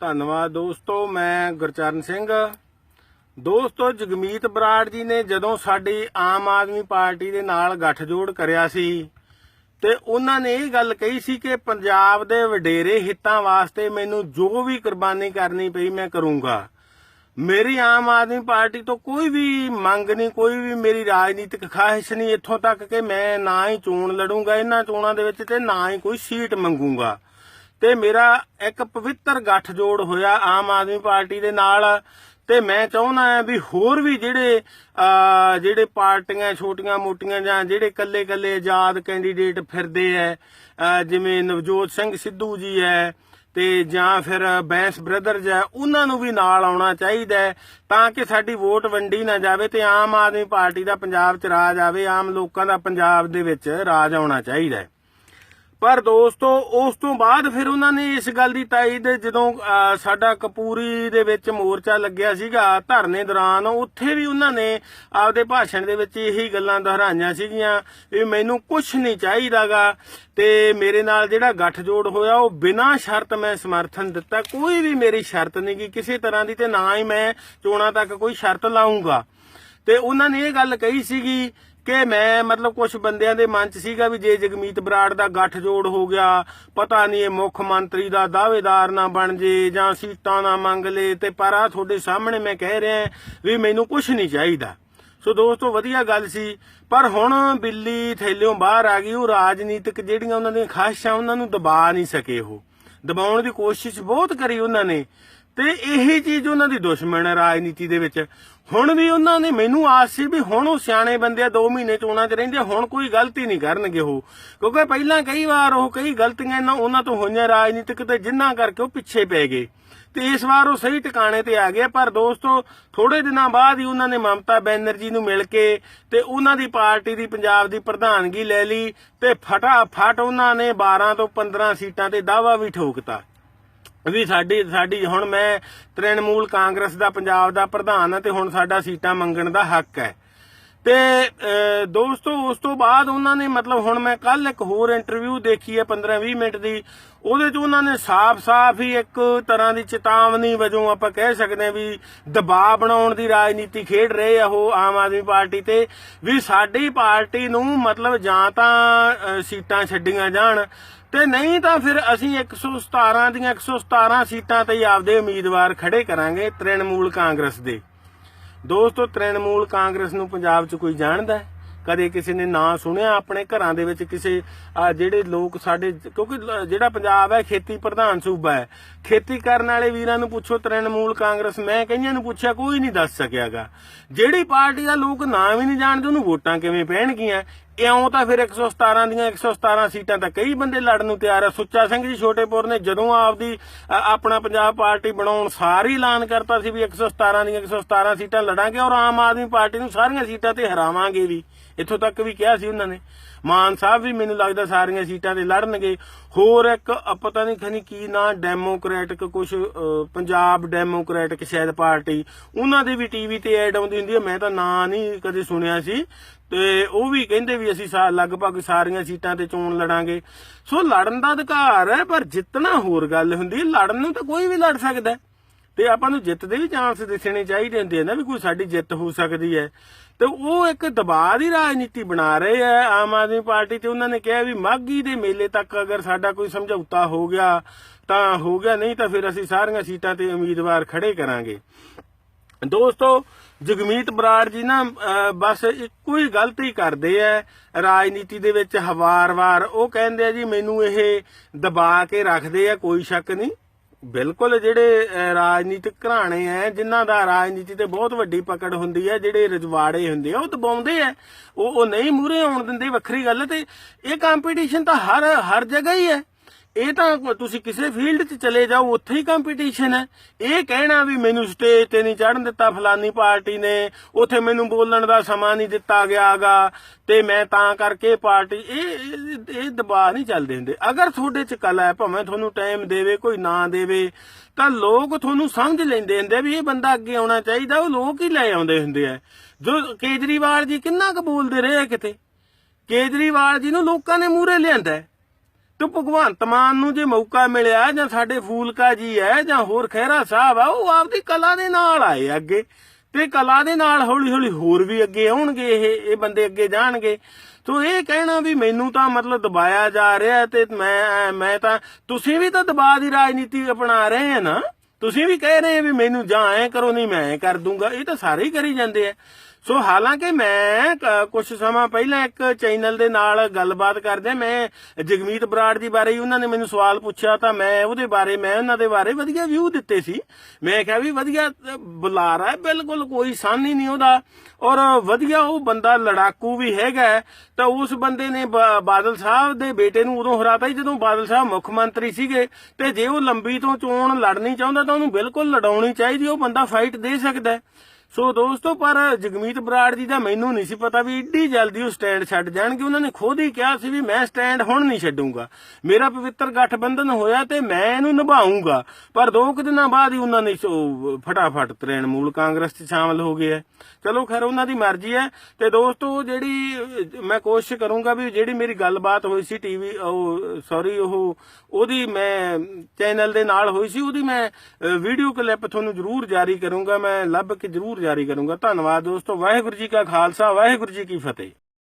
ਧੰਨਵਾਦ ਦੋਸਤੋ, ਮੈਂ ਗੁਰਚਰਨ ਸਿੰਘ। ਦੋਸਤੋ, ਜਗਮੀਤ ਬਰਾੜ ਜੀ ਨੇ ਜਦੋਂ ਸਾਡੀ ਆਮ ਆਦਮੀ ਪਾਰਟੀ ਦੇ ਨਾਲ ਗੱਠਜੋੜ ਕਰਿਆ ਸੀ ਤੇ ਉਹਨਾਂ ਨੇ ਇਹ ਗੱਲ ਕਹੀ ਸੀ ਕਿ ਪੰਜਾਬ ਦੇ ਵਡੇਰੇ ਹਿੱਤਾਂ ਵਾਸਤੇ ਮੈਨੂੰ ਜੋ ਵੀ ਕੁਰਬਾਨੀ ਕਰਨੀ ਪਈ ਮੈਂ ਕਰੂੰਗਾ। ਮੇਰੀ ਆਮ ਆਦਮੀ ਪਾਰਟੀ ਤੋਂ ਕੋਈ ਵੀ ਮੰਗ ਨਹੀਂ, ਕੋਈ ਵੀ ਮੇਰੀ ਰਾਜਨੀਤਿਕ ਖਾਹਿਸ਼ ਨਹੀਂ ਇੱਥੋਂ ਤੱਕ ਕਿ ਮੈਂ ਨਾ ਹੀ ਚੋਣ ਲੜੂੰਗਾ, ਇਹਨਾਂ ਚੋਣਾਂ ਦੇ ਵਿੱਚ ਤੇ ਨਾ ਹੀ ਕੋਈ ਸੀਟ ਮੰਗੂੰਗਾ। ਤੇ ਮੇਰਾ ਇੱਕ ਪਵਿੱਤਰ ਗੱਠਜੋੜ ਹੋਇਆ ਆਮ ਆਦਮੀ ਪਾਰਟੀ ਦੇ ਨਾਲ। ਤੇ ਮੈਂ ਚਾਹੁੰਦਾ ਹਾਂ ਵੀ ਹੋਰ ਵੀ ਜਿਹੜੇ ਜਿਹੜੇ ਪਾਰਟੀਆਂ ਛੋਟੀਆਂ ਮੋਟੀਆਂ ਜਾਂ ਜਿਹੜੇ ਕੱਲੇ ਕੱਲੇ ਆਜ਼ਾਦ ਕੈਂਡੀਡੇਟ ਫਿਰਦੇ ਐ ਜਿਵੇਂ ਨਵਜੋਤ ਸਿੰਘ ਸਿੱਧੂ ਜੀ ਐ, ਤੇ ਜਾਂ ਫਿਰ ਬੈਂਸ ਬ੍ਰਦਰਜ਼ ਹੈ ਉਹਨਾਂ ਨੂੰ ਵੀ ਨਾਲ ਆਉਣਾ ਚਾਹੀਦਾ ਤਾਂ ਕਿ ਸਾਡੀ ਵੋਟ ਵੰਡੀ ਨਾ ਜਾਵੇ ਤੇ ਆਮ ਆਦਮੀ ਪਾਰਟੀ ਦਾ ਪੰਜਾਬ 'ਚ ਰਾਜ ਆਵੇ, ਆਮ ਲੋਕਾਂ ਦਾ ਪੰਜਾਬ ਦੇ ਵਿੱਚ ਰਾਜ ਆਉਣਾ ਚਾਹੀਦਾ ਪਰ ਦੋਸਤੋ, ਉਸ ਤੋਂ ਬਾਅਦ ਫਿਰ ਉਹਨਾਂ ਨੇ ਇਸ ਗੱਲ ਦੀ ਤਾਈਦ ਜਦੋਂ ਸਾਡਾ ਕਪੂਰੀ ਦੇ ਵਿੱਚ ਮੋਰਚਾ ਲੱਗਿਆ ਸੀਗਾ ਧਰਨੇ ਦੌਰਾਨ, ਉੱਥੇ ਵੀ ਉਹਨਾਂ ਨੇ ਆਪਦੇ ਭਾਸ਼ਣ ਦੇ ਵਿੱਚ ਇਹੀ ਗੱਲਾਂ ਦੁਹਰਾਈਆਂ ਸੀਗੀਆਂ ਵੀ ਮੈਨੂੰ ਕੁਝ ਨਹੀਂ ਚਾਹੀਦਾਗਾ ਤੇ ਮੇਰੇ ਨਾਲ ਜਿਹੜਾ ਗੱਠਜੋੜ ਹੋਇਆ, ਉਹ ਬਿਨਾਂ ਸ਼ਰਤ ਮੈਂ ਸਮਰਥਨ ਦਿੱਤਾ। ਕੋਈ ਵੀ ਮੇਰੀ ਸ਼ਰਤ ਨਹੀਂ ਗੀ, ਕਿਸੇ ਤਰ੍ਹਾਂ ਦੀ ਤੇ ਨਾ ਹੀ ਮੈਂ ਚੋਣਾਂ ਤੱਕ ਕੋਈ ਸ਼ਰਤ ਲਾਉਂਗਾ ਤੇ ਉਹਨਾਂ ਨੇ ਇਹ ਗੱਲ ਕਹੀ ਸੀਗੀ ਕਿ ਮੈਂ ਮਤਲਬ ਕੁਝ ਬੰਦਿਆਂ ਦੇ ਮਨ 'ਚ ਸੀਗਾ ਵੀ ਜੇ ਜਗਮੀਤ ਬਰਾੜ ਦਾ ਗੱਠਜੋੜ ਹੋ ਗਿਆ, ਪਤਾ ਨਹੀਂ ਇਹ ਮੁੱਖ ਮੰਤਰੀ ਦਾ ਦਾਅਵੇਦਾਰ ਨਾ ਬਣ ਜੇ ਜਾਂ ਸੀਟਾਂ ਨਾ ਮੰਗ ਲੇ ਤੇ ਪਰ ਆ ਤੁਹਾਡੇ ਸਾਹਮਣੇ ਮੈਂ ਕਹਿ ਰਿਹਾ ਵੀ ਮੈਨੂੰ ਕੁਝ ਨਹੀਂ ਚਾਹੀਦਾ। ਸੋ ਦੋਸਤੋ, ਵਧੀਆ ਗੱਲ ਸੀ। ਪਰ ਹੁਣ ਬਿੱਲੀ ਥੈਲਿਓਂ ਬਾਹਰ ਆ ਗਈ, ਉਹ ਰਾਜਨੀਤਿਕ ਜਿਹੜੀਆਂ ਉਹਨਾਂ ਦੀਆਂ ਖਾਹਿਸ਼ਾਂ, ਉਹਨਾਂ ਨੂੰ ਦਬਾ ਨਹੀਂ ਸਕੇ ਉਹ। ਦਬਾਉਣ ਦੀ ਕੋਸ਼ਿਸ਼ ਬਹੁਤ ਕਰੀ ਉਹਨਾਂ ਨੇ। ਤੇ ਇਹੀ ਚੀਜ਼ ਉਹਨਾਂ ਦੀ ਦੁਸ਼ਮਣ ਹੈ ਰਾਜਨੀਤੀ ਦੇ ਵਿੱਚ। ਹੁਣ ਵੀ ਉਹਨਾਂ ਨੇ ਮੈਨੂੰ ਆਸ ਸੀ ਵੀ ਹੁਣ ਉਹ ਸਿਆਣੇ ਬੰਦੇ ਆ 2 ਮਹੀਨੇ ਚੋਣਾਂ 'ਚ ਰਹਿੰਦੇ ਹੁਣ ਕੋਈ ਗਲਤੀ ਨਹੀਂ ਕਰਨਗੇ ਉਹ। ਕਿਉਂਕਿ ਪਹਿਲਾਂ ਕਈ ਵਾਰ ਉਹ ਕਈ ਗਲਤੀਆਂ ਇਹਨਾਂ ਉਹਨਾਂ ਤੋਂ ਹੋਈਆਂ ਰਾਜਨੀਤਿਕ ਤੇ ਜਿੰਨਾ ਕਰਕੇ ਉਹ ਪਿੱਛੇ ਪੈ ਗਏ। ਤੇ ਇਸ ਵਾਰ ਉਹ ਸਹੀ ਟਿਕਾਣੇ ਤੇ ਆ ਗਏ ਪਰ ਦੋਸਤੋ ਥੋੜੇ ਦਿਨਾਂ ਬਾਅਦ ਹੀ ਉਹਨਾਂ ਨੇ ਮਮਤਾ ਬੈਨਰਜੀ ਨੂੰ ਮਿਲ ਕੇ ਤੇ ਉਹਨਾਂ ਦੀ ਪਾਰਟੀ ਦੀ ਪੰਜਾਬ ਦੀ ਪ੍ਰਧਾਨਗੀ ਲੈ ਲਈ ਤੇ ਫਟਾਫਟ ਉਹਨਾਂ ਨੇ 12 ਤੋਂ 15 ਸੀਟਾਂ ਤੇ ਦਾਅਵਾ ਵੀ ਠੋਕਤਾ। ਵੀ ਸਾਡੀ ਸਾਡੀ, ਹੁਣ ਮੈਂ ਤ੍ਰਿਣਮੂਲ ਕਾਂਗਰਸ ਦਾ, ਪੰਜਾਬ ਦਾ ਪ੍ਰਧਾਨ ਹਾਂ ਤੇ ਹੁਣ ਸਾਡਾ ਸੀਟਾਂ ਮੰਗਣ ਦਾ ਹੱਕ ਹੈ। ਤੇ ਦੋਸਤੋ, ਉਸ ਤੋਂ ਬਾਅਦ ਉਹਨਾਂ ਨੇ ਮਤਲਬ ਹੁਣ ਮੈਂ ਕੱਲ ਇੱਕ ਹੋਰ ਇੰਟਰਵਿਊ ਦੇਖੀ ਹੈ 15-20 ਮਿੰਟ ਦੀ। ਉਹਦੇ 'ਚ ਉਹਨਾਂ ਨੇ ਸਾਫ਼-ਸਾਫ਼ ਹੀ ਇੱਕ ਤਰ੍ਹਾਂ ਦੀ ਚੇਤਾਵਨੀ ਵਜੋਂ ਆਪਾਂ ਕਹਿ ਸਕਦੇ ਹਾਂ ਵੀ ਦਬਾਅ ਬਣਾਉਣ ਦੀ ਰਾਜਨੀਤੀ ਖੇਡ ਰਹੇ ਆ ਉਹ ਆਮ ਆਦਮੀ ਪਾਰਟੀ ਤੇ, ਵੀ ਸਾਡੀ ਪਾਰਟੀ ਨੂੰ ਮਤਲਬ ਜਾਂ ਤਾਂ ਸੀਟਾਂ ਛੱਡੀਆਂ ਜਾਣ ਤੇ ਨਹੀਂ ਤਾਂ ਫਿਰ ਅਸੀਂ 117 ਦੀਆਂ 117 ਸੀਟਾਂ ਤੇ ਹੀ ਆਪਦੇ ਉਮੀਦਵਾਰ ਖੜੇ ਕਰਾਂਗੇ ਤ੍ਰਿਣਮੂਲ ਕਾਂਗਰਸ ਦੇ। ਦੋਸਤੋ, ਤ੍ਰਿਣਮੂਲ ਕਾਂਗਰਸ ਨੂੰ ਪੰਜਾਬ 'ਚ ਕੋਈ ਜਾਣਦਾ? ਹੈ ਕਦੇ ਕਿਸੇ ਨੇ ਨਾਂ ਸੁਣਿਆ, ਆਪਣੇ ਘਰਾਂ ਦੇ ਵਿੱਚ ਕਿਸੇ ਜਿਹੜੇ ਲੋਕ ਸਾਡੇ, ਕਿਉਂਕਿ ਜਿਹੜਾ ਪੰਜਾਬ ਹੈ, ਖੇਤੀ ਪ੍ਰਧਾਨ ਸੂਬਾ ਹੈ। ਖੇਤੀ ਕਰਨ ਵਾਲੇ ਵੀਰਾਂ ਨੂੰ ਪੁੱਛੋ, ਤ੍ਰਿਣਮੂਲ ਕਾਂਗਰਸ, ਮੈਂ ਕਈਆਂ ਨੂੰ ਪੁੱਛਿਆ, ਕੋਈ ਨਹੀਂ ਦੱਸ ਸਕਿਆਗਾ ਜਿਹੜੀ ਪਾਰਟੀ ਦਾ ਲੋਕ ਨਾਂ ਵੀ ਨਹੀਂ ਜਾਣਦੇ, ਉਹਨੂੰ ਵੋਟਾਂ ਕਿਵੇਂ ਪੈਣਗੀਆਂ? ਇਉਂ ਤਾਂ ਫਿਰ 117 ਦੀਆਂ 117 ਸੀਟਾਂ ਤਾਂ ਕਈ ਬੰਦੇ ਲੜਨ ਨੂੰ ਤਿਆਰ ਆ। ਸੁੱਚਾ ਸਿੰਘ ਜੀ ਛੋਟੇਪੁਰ ਨੇ ਜਦੋਂ ਆਪਦੀ ਆਪਣਾ ਪੰਜਾਬ ਪਾਰਟੀ ਬਣਾਉਣ ਸਾਰੀ ਐਲਾਨ ਕਰਤਾ ਸੀ ਵੀ 117 ਦੀਆਂ 117 ਸੀਟਾਂ ਲੜਾਂਗੇ ਔਰ ਆਮ ਆਦਮੀ ਪਾਰਟੀ ਨੂੰ ਸਾਰੀਆਂ ਸੀਟਾਂ ਤੇ ਹਰਾਵਾਂਗੇ ਵੀ। ਇੱਥੋਂ ਤੱਕ ਵੀ ਕਿਹਾ ਸੀ ਉਹਨਾਂ ਨੇ। ਮਾਨ ਸਾਹਿਬ ਵੀ ਮੈਨੂੰ ਲੱਗਦਾ ਸਾਰੀਆਂ ਸੀਟਾਂ ਤੇ ਲੜਨਗੇ। ਹੋਰ ਇੱਕ ਅ, ਪਤਾ ਨਹੀਂ ਖਨੀ ਕੀ ਨਾ ਡੈਮੋਕ੍ਰੈਟਿਕ ਕੁਝ ਪੰਜਾਬ ਡੈਮੋਕ੍ਰੈਟਿਕ ਸ਼ਾਇਦ ਪਾਰਟੀ ਉਹਨਾਂ ਦੀ ਵੀ ਟੀਵੀ ਤੇ ਐਡ ਆਉਂਦੀ ਹੁੰਦੀ ਹੈ ਮੈਂ ਤਾਂ ਨਾਂ ਨਹੀਂ ਕਦੇ ਸੁਣਿਆ ਸੀ। ਤੇ ਉਹ ਵੀ ਕਹਿੰਦੇ ਵੀ ਅਸੀਂ ਲਗਭਗ ਸਾਰੀਆਂ ਸੀਟਾਂ ਤੇ ਚੋਣ ਲੜਾਂਗੇ। ਸੋ ਲੜਨ ਦਾ ਅਧਿਕਾਰ ਹੈ ਪਰ ਜਿੱਤਣਾ ਹੋਰ ਗੱਲ ਹੁੰਦੀ ਹੈ। ਲੜਨ ਨੂੰ ਤਾਂ ਕੋਈ ਵੀ ਲੜ ਸਕਦਾ ਹੈ। ਤੇ ਆਪਾਂ ਨੂੰ ਜਿੱਤ ਦੇ ਵੀ ਚਾਂਸ ਦਿਸਣੇ ਚਾਹੀਦੇ ਹੁੰਦੇ ਆ ਨਾ ਵੀ ਕੋਈ ਸਾਡੀ ਜਿੱਤ ਹੋ ਸਕਦੀ ਹੈ। ਤੇ ਉਹ ਇੱਕ ਦਬਾਅ ਦੀ ਰਾਜਨੀਤੀ ਬਣਾ ਰਹੇ ਆ ਆਮ ਆਦਮੀ ਪਾਰਟੀ ਤੇ ਉਹਨਾਂ ਨੇ ਕਿਹਾ ਵੀ ਮਾਗੀ ਦੇ ਮੇਲੇ ਤੱਕ ਅਗਰ ਸਾਡਾ ਕੋਈ ਸਮਝੌਤਾ ਹੋ ਗਿਆ ਤਾਂ ਹੋ ਗਿਆ, ਨਹੀਂ ਤਾਂ ਫਿਰ ਅਸੀਂ ਸਾਰੀਆਂ ਸੀਟਾਂ ਤੇ ਉਮੀਦਵਾਰ ਖੜੇ ਕਰਾਂਗੇ। ਦੋਸਤੋ, ਜਗਮੀਤ ਬਰਾੜ ਜੀ ਨਾ ਬਸ ਇੱਕੋ ਹੀ ਗਲਤੀ ਕਰਦੇ ਐ ਰਾਜਨੀਤੀ ਦੇ ਵਿੱਚ ਹਵਾਰ-ਵਾਰ। ਉਹ ਕਹਿੰਦੇ ਆ ਜੀ, ਮੈਨੂੰ ਇਹ ਦਬਾ ਕੇ ਰੱਖਦੇ ਆ, ਕੋਈ ਸ਼ੱਕ ਨਹੀਂ। ਬਿਲਕੁਲ ਜਿਹੜੇ ਰਾਜਨੀਤਿਕ ਘਰਾਣੇ ਐ, ਜਿਨ੍ਹਾਂ ਦਾ ਰਾਜਨੀਤੀ ਤੇ ਬਹੁਤ ਵੱਡੀ ਪਕੜ ਹੁੰਦੀ ਹੈ ਜਿਹੜੇ ਰਜਵਾੜੇ ਹੁੰਦੇ ਆ, ਉਹ ਦਬਾਉਂਦੇ ਆ ਉਹ ਉਹ ਨਹੀਂ ਮੂਰੇ ਆਉਣ ਦਿੰਦੇ, ਵੱਖਰੀ ਗੱਲ ਹੈ ਤੇ ਇਹ ਕੰਪੀਟੀਸ਼ਨ ਤਾਂ ਹਰ ਹਰ ਜਗ੍ਹਾ ਹੀ ਹੈ ਇਹ ਤਾਂ ਤੁਸੀਂ ਕਿਸੇ ਫੀਲਡ 'ਚ ਚਲੇ ਜਾਓ, ਉੱਥੇ ਹੀ ਕੰਪੀਟੀਸ਼ਨ ਹੈ। ਇਹ ਕਹਿਣਾ ਵੀ ਮੈਨੂੰ ਸਟੇਜ ਤੇ ਨਹੀਂ ਚੜਨ ਦਿੱਤਾ, ਫਲਾਨੀ ਪਾਰਟੀ ਨੇ, ਉੱਥੇ ਮੈਨੂੰ ਬੋਲਣ ਦਾ ਸਮਾਂ ਨਹੀਂ ਦਿੱਤਾ ਗਿਆਗਾ ਤੇ ਮੈਂ ਤਾਂ ਕਰਕੇ ਪਾਰਟੀ, ਇਹ, ਇਹ- ਦਬਾਅ ਨਹੀਂ ਚੱਲਦੇ ਹੁੰਦੇ। ਅਗਰ ਤੁਹਾਡੇ 'ਚ ਕਲਾ ਹੈ, ਭਾਵੇਂ ਤੁਹਾਨੂੰ ਟਾਈਮ ਦੇਵੇ, ਕੋਈ ਨਾ ਦੇਵੇ, ਤਾਂ ਲੋਕ ਤੁਹਾਨੂੰ ਸਮਝ ਲੈਂਦੇ ਹੁੰਦੇ ਵੀ ਇਹ ਬੰਦਾ ਅੱਗੇ ਆਉਣਾ ਚਾਹੀਦਾ, ਉਹ ਲੋਕ ਹੀ ਲੈ ਆਉਂਦੇ ਹੁੰਦੇ ਆ। ਜੋ ਕੇਜਰੀਵਾਲ ਜੀ ਕਿੰਨਾ ਕੁ ਬੋਲਦੇ ਰਹੇ ਆ ਕਿਤੇ? ਕੇਜਰੀਵਾਲ ਜੀ ਨੂੰ ਲੋਕਾਂ ਨੇ ਮੂਹਰੇ ਲਿਆਂਦਾ ਤੇ ਭਗਵੰਤ ਮਾਨ ਨੂੰ ਜੇ ਮੌਕਾ ਮਿਲਿਆ ਜਾਂ ਸਾਡੇ ਫੂਲਕਾ ਜੀ ਹੈ ਜਾਂ ਹੋਰ ਖਹਿਰਾ ਸਾਹਿਬ ਆ, ਉਹ ਆਪਦੀ ਕਲਾ ਦੇ ਨਾਲ ਆਏ ਅੱਗੇ। ਤੇ ਕਲਾ ਦੇ ਨਾਲ ਹੌਲੀ ਹੌਲੀ ਹੋਰ ਵੀ ਅੱਗੇ ਆਉਣਗੇ, ਇਹ ਇਹ ਬੰਦੇ ਅੱਗੇ ਜਾਣਗੇ। ਤੋ ਇਹ ਕਹਿਣਾ ਵੀ ਮੈਨੂੰ ਤਾਂ ਮਤਲਬ ਦਬਾਇਆ ਜਾ ਰਿਹਾ ਤੇ ਮੈਂ ਮੈਂ ਤਾਂ, ਤੁਸੀਂ ਵੀ ਤਾਂ ਦਬਾਅ ਦੀ ਰਾਜਨੀਤੀ ਅਪਣਾ ਰਹੇ ਆ ਨਾ। ਤੁਸੀਂ ਵੀ ਕਹਿ ਰਹੇ ਵੀ ਮੈਨੂੰ ਜਾਂ ਐ ਕਰੋ, ਨਹੀਂ ਮੈਂ ਐਂ ਕਰ ਦੂੰਗਾ। ਇਹ ਤਾਂ ਸਾਰੇ ਹੀ ਕਰੀ ਜਾਂਦੇ ਆ। ਸੋ ਹਾਲਾਂਕਿ ਮੈਂ ਕੁਝ ਸਮਾਂ ਪਹਿਲਾਂ ਇੱਕ ਚੈਨਲ ਦੇ ਨਾਲ ਗੱਲਬਾਤ ਕਰਦੇ, ਮੈਂ ਜਗਮੀਤ ਬਰਾੜ ਦੀ ਬਾਰੇ ਉਹਨਾਂ ਨੇ ਮੈਨੂੰ ਸਵਾਲ ਪੁੱਛਿਆ ਤਾਂ ਮੈਂ ਉਹਦੇ ਬਾਰੇ, ਮੈਂ ਉਹਨਾਂ ਦੇ ਬਾਰੇ ਵਧੀਆ ਵਿਊ ਦਿੱਤੇ ਸੀ। ਮੈਂ ਕਿਹਾ ਵੀ ਵਧੀਆ ਬੁਲਾਰਾ ਹੈ, ਬਿਲਕੁਲ ਕੋਈ ਸਾਨ ਹੀ ਨਹੀਂ ਉਹਦਾ। ਔਰ ਵਧੀਆ ਉਹ ਬੰਦਾ ਲੜਾਕੂ ਵੀ ਹੈਗਾ ਤਾਂ ਉਸ ਬੰਦੇ ਨੇ ਬਾਦਲ ਸਾਹਿਬ ਦੇ ਬੇਟੇ ਨੂੰ ਉਦੋਂ ਹਰਾਤਾ ਜਦੋਂ ਬਾਦਲ ਸਾਹਿਬ ਮੁੱਖ ਮੰਤਰੀ ਸੀਗੇ। ਤੇ ਜੇ ਉਹ ਲੰਬੀ ਤੋਂ ਚੋਣ ਲੜਨੀ ਚਾਹੁੰਦਾ ਤਾਂ ਉਹਨੂੰ ਬਿਲਕੁਲ ਲੜਾਉਣੀ ਚਾਹੀਦੀ, ਉਹ ਬੰਦਾ ਫਾਈਟ ਦੇ ਸਕਦਾ ਸੋ ਦੋਸਤੋ, ਪਰ ਜਗਮੀਤ ਬਰਾੜ ਜੀ ਦਾ ਮੈਨੂੰ ਨਹੀਂ ਸੀ ਪਤਾ ਵੀ ਇੱਡੀ ਜਲਦੀ ਉਹ ਸਟੈਂਡ ਛੱਡ ਜਾਣਗੇ। ਉਹਨਾਂ ਨੇ ਖੁਦ ਹੀ ਕਿਹਾ ਸੀ ਵੀ ਮੈਂ ਸਟੈਂਡ ਹੁਣ ਨਹੀਂ ਛੱਡੂੰਗਾ। ਮੇਰਾ ਪਵਿੱਤਰ ਗਠਬੰਧਨ ਹੋਇਆ ਤੇ ਮੈਂ ਇਹਨੂੰ ਨਿਭਾਉਂਗਾ ਪਰ ਦੋ ਕੁ ਦਿਨਾਂ ਬਾਅਦ ਹੀ ਉਹਨਾਂ ਨੇ ਸੋ ਫਟਾਫਟ ਤ੍ਰਿਣਮੂਲ ਕਾਂਗਰਸ 'ਚ ਸ਼ਾਮਲ ਹੋ ਗਏ ਚਲੋ ਖੈਰ, ਉਹਨਾਂ ਦੀ ਮਰਜ਼ੀ ਹੈ। ਤੇ ਦੋਸਤੋ ਜਿਹੜੀ, ਮੈਂ ਕੋਸ਼ਿਸ਼ ਕਰੂੰਗਾ ਵੀ ਜਿਹੜੀ ਮੇਰੀ ਗੱਲਬਾਤ ਹੋਈ ਸੀ ਟੀਵੀ, ਉਹ ਸੌਰੀ ਉਹ, ਉਹਦੀ ਮੈਂ ਚੈਨਲ ਦੇ ਨਾਲ ਹੋਈ ਸੀ, ਉਹਦੀ ਮੈਂ ਵੀਡੀਓ ਕਲਿੱਪ ਤੁਹਾਨੂੰ ਜ਼ਰੂਰ ਜਾਰੀ ਕਰੂੰਗਾ। ਮੈਂ ਲੱਭ ਕੇ ਜ਼ਰੂਰ ਜਾਰੀ ਕਰੂੰਗਾ। ਧੰਨਵਾਦ ਦੋਸਤੋ। ਵਾਹਿਗੁਰੂ ਜੀ ਕਾ ਖਾਲਸਾ ਵਾਹਿਗੁਰੂ ਜੀ ਕੀ ਫਤਿਹ।